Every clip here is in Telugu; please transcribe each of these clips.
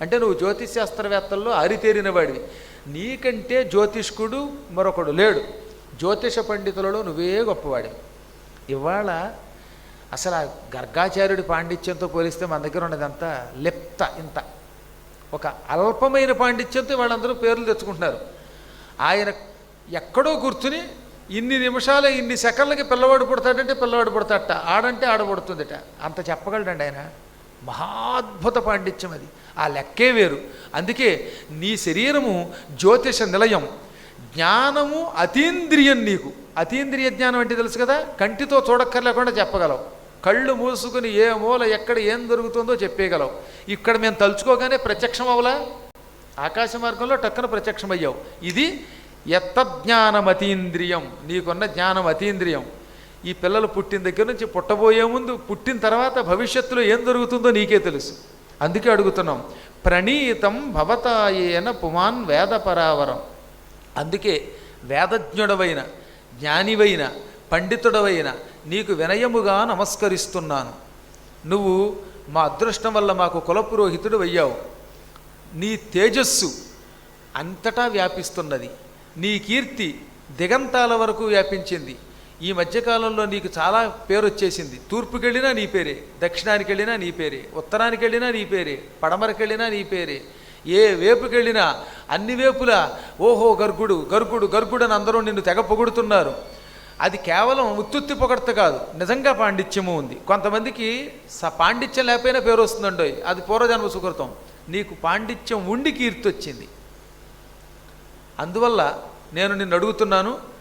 అంటే నువ్వు జ్యోతిష్ శాస్త్రవేత్తల్లో వాడివి నీకంటే జ్యోతిష్కుడు మరొకడు లేడు. జ్యోతిష పండితులలో నువ్వే గొప్పవాడివి. ఇవాళ అసలు ఆ గర్గాచార్యుడి పాండిత్యంతో పోలిస్తే మన దగ్గర ఉన్నదంతా లెప్త ఇంత. ఒక అల్పమైన పాండిత్యంతో వాళ్ళందరూ పేర్లు తెచ్చుకుంటున్నారు. ఆయన ఎక్కడో కూర్చుని ఇన్ని నిమిషాలు ఇన్ని సెకండ్లకి పిల్లవాడు పుడతాడంటే పిల్లవాడు పుడతాడట. ఆడంటే ఆడ అంత చెప్పగలడండి ఆయన? మహాద్భుత పాండిత్యం అది. ఆ లెక్కే వేరు. అందుకే నీ శరీరము జ్యోతిష నిలయం. జ్ఞానము అతీంద్రియం నీకు. అతీంద్రియ జ్ఞానం అంటే తెలుసు కదా? కంటితో చూడక్కర్లేకుండా చెప్పగలవు. కళ్ళు మూసుకుని ఏ మూల ఎక్కడ ఏం దొరుకుతుందో చెప్పేయగలవు. ఇక్కడ మేము తలుచుకోగానే ప్రత్యక్షం అవలా? ఆకాశ మార్గంలో టక్కున ప్రత్యక్షమయ్యావు. ఇది ఎత్తజ్ఞానం అతీంద్రియం నీకున్న జ్ఞానం అతీంద్రియం. ఈ పిల్లలు పుట్టిన దగ్గర నుంచి పుట్టబోయే ముందు పుట్టిన తర్వాత భవిష్యత్తులో ఏం జరుగుతుందో నీకే తెలుసు. అందుకే అడుగుతున్నాం ప్రణీతం భవతాయేన పుమాన్ వేద పరావరం. అందుకే వేదజ్ఞుడవైన జ్ఞానివైన పండితుడవైన నీకు వినయముగా నమస్కరిస్తున్నాను. నువ్వు మా అదృష్టం వల్ల మాకు కులపురోహితుడు అయ్యావు. నీ తేజస్సు అంతటా వ్యాపిస్తున్నది. నీ కీర్తి దిగంతాల వరకు వ్యాపించింది. ఈ మధ్యకాలంలో నీకు చాలా పేరు వచ్చేసింది తూర్పుకి వెళ్ళినా నీ పేరే దక్షిణానికి వెళ్ళినా నీ పేరే ఉత్తరానికి వెళ్ళినా నీ పేరే పడమరకి వెళ్ళినా నీ పేరే. ఏ వేపుకి వెళ్ళినా అన్ని వేపులా ఓహో గర్గుడు గర్గుడు గర్గుడు అని అందరూ నిన్ను తెగ పొగుడుతున్నారు. అది కేవలం ఉత్తుత్తి పొగడత కాదు నిజంగా పాండిత్యము ఉంది. కొంతమందికి స పాండిత్యం లేకపోయినా పేరు వస్తుందండోయ్ అది పూర్వజన్మ సుకృతం. నీకు పాండిత్యం ఉండి కీర్తి వచ్చింది అందువల్ల నేను నిన్ను అడుగుతున్నాను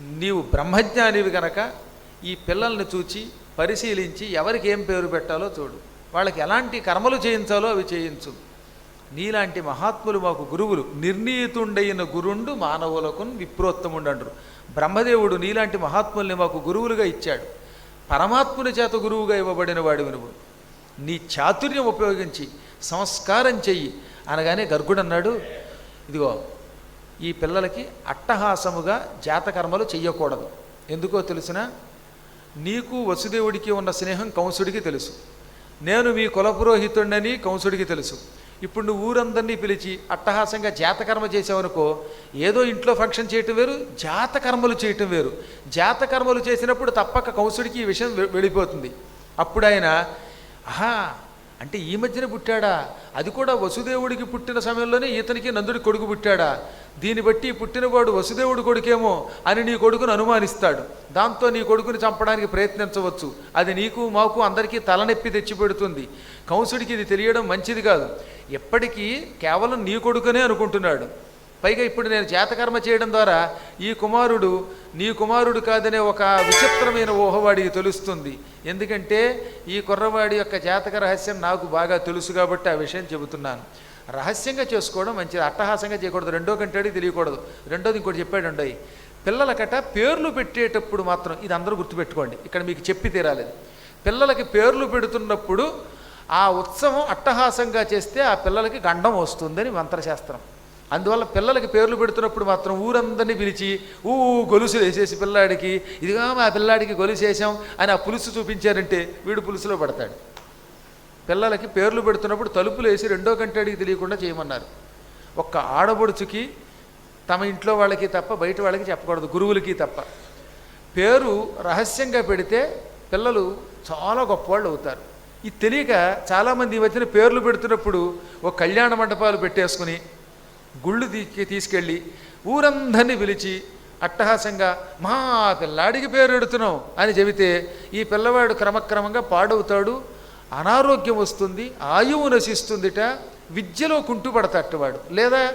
నీవు బ్రహ్మజ్ఞానివి గనక ఈ పిల్లల్ని చూచి పరిశీలించి ఎవరికి ఏం పేరు పెట్టాలో చూడు. వాళ్ళకి ఎలాంటి కర్మలు చేయించాలో అవి చేయించు. నీలాంటి మహాత్ములు మాకు గురువులు. నిర్ణీతుండైన గురుండు మానవులకు విప్రోత్తముండు అంటారు. బ్రహ్మదేవుడు నీలాంటి మహాత్ముల్ని మాకు గురువులుగా ఇచ్చాడు. పరమాత్ముని చేత గురువుగా ఇవ్వబడిన వాడివి నువ్వు. నీ చాతుర్యం ఉపయోగించి సంస్కారం చెయ్యి. అనగానే గర్గుడు అన్నాడు ఇదిగో ఈ పిల్లలకి అట్టహాసముగా జాతకర్మలు చెయ్యకూడదు. ఎందుకో తెలిసిన? నీకు వసుదేవుడికి ఉన్న స్నేహం కంసుడికి తెలుసు. నేను మీ కులపురోహితుడినని కంసుడికి తెలుసు. ఇప్పుడు నువ్వు ఊరందరినీ పిలిచి అట్టహాసంగా జాతకర్మ చేసావనుకో ఏదో ఇంట్లో ఫంక్షన్ చేయటం వేరు జాతకర్మలు చేయటం వేరు. జాతకర్మలు చేసినప్పుడు తప్పక కంసుడికి ఈ విషయం వెళ్ళిపోతుంది. అప్పుడు ఆయన ఆహా అంటే ఈ మధ్యన పుట్టాడా? అది కూడా వసుదేవుడికి పుట్టిన సమయంలోనే ఇతనికి నందుడి కొడుకు పుట్టాడా? దీన్ని బట్టి పుట్టినవాడు వసుదేవుడు కొడుకేమో అని నీ కొడుకును అనుమానిస్తాడు. దాంతో నీ కొడుకుని చంపడానికి ప్రయత్నించవచ్చు. అది నీకు మాకు అందరికీ తలనొప్పి తెచ్చిపెడుతుంది. కంసుడికి ఇది తెలియడం మంచిది కాదు. ఎప్పటికీ కేవలం నీ కొడుకునే అనుకుంటున్నాడు. పైగా ఇప్పుడు నేను జాతకర్మ చేయడం ద్వారా ఈ కుమారుడు నీ కుమారుడు కాదనే ఒక విచిత్రమైన ఊహవాడికి తెలుస్తుంది. ఎందుకంటే ఈ కుర్రవాడి యొక్క జాతక రహస్యం నాకు బాగా తెలుసు కాబట్టి ఆ విషయం చెబుతున్నాను. రహస్యంగా చేసుకోవడం మంచిది. అట్టహాసంగా చేయకూడదు. రెండో కంటేడి తెలియకూడదు. రెండోది ఇంకోటి చెప్పాడు ఉండయి పిల్లలకట పేర్లు పెట్టేటప్పుడు మాత్రం ఇది అందరూ గుర్తుపెట్టుకోండి. ఇక్కడ మీకు చెప్పి తీరాలేదు. పిల్లలకి పేర్లు పెడుతున్నప్పుడు ఆ ఉత్సవం అట్టహాసంగా చేస్తే ఆ పిల్లలకి గండం వస్తుందని మంత్రశాస్త్రం. అందువల్ల పిల్లలకి పేర్లు పెడుతున్నప్పుడు మాత్రం ఊరందరినీ పిలిచి ఊ గొలుసు వేసేసి పిల్లాడికి ఇదిగా మా పిల్లాడికి గొలుసు వేసాం అని ఆ పులుసు చూపించారంటే వీడు పులుసులో పడతాడు. పిల్లలకి పేర్లు పెడుతున్నప్పుడు తలుపులు వేసి రెండో కంటాడికి తెలియకుండా చేయమన్నారు. ఒక్క ఆడబొడుచుకి తమ ఇంట్లో వాళ్ళకి తప్ప బయట వాళ్ళకి చెప్పకూడదు గురువులకి తప్ప. పేరు రహస్యంగా పెడితే పిల్లలు చాలా గొప్పవాళ్ళు అవుతారు. ఇది తెలియక చాలామంది ఈ మధ్యన పేర్లు పెడుతున్నప్పుడు ఒక కళ్యాణ మండపాలు పెట్టేసుకుని గుళ్ళు తీ తీసుకెళ్ళి ఊరందరినీ పిలిచి అట్టహాసంగా మా పిల్లాడికి పేరు పెడుతున్నాం అని చెబితే ఈ పిల్లవాడు క్రమక్రమంగా పాడవుతాడు అనారోగ్యం వస్తుంది ఆయువు నశిస్తుందిట విద్యలో కుంటుపడతట్టవాడు లేదా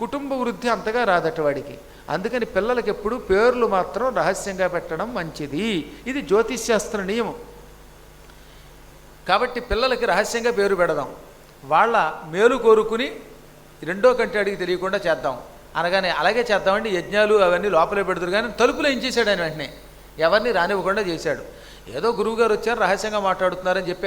కుటుంబ వృద్ధి అంతగా రాదట్టు వాడికి. అందుకని పిల్లలకి ఎప్పుడు పేర్లు మాత్రం రహస్యంగా పెట్టడం మంచిది. ఇది జ్యోతిష్శాస్త్ర నియమం. కాబట్టి పిల్లలకి రహస్యంగా పేరు పెడదాం. వాళ్ళ మేలు కోరుకుని రెండో కంటి అడిగి తెలియకుండా చేద్దాం. అనగానే అలాగే చేద్దామండి యజ్ఞాలు అవన్నీ లోపలే పెడతారు కానీ తలుపులో ఏం చేశాడు ఆయన వెంటనే. ఎవరిని రానివ్వకుండా చేశాడు. ఏదో గురువుగారు వచ్చారు రహస్యంగా మాట్లాడుతున్నారని చెప్పి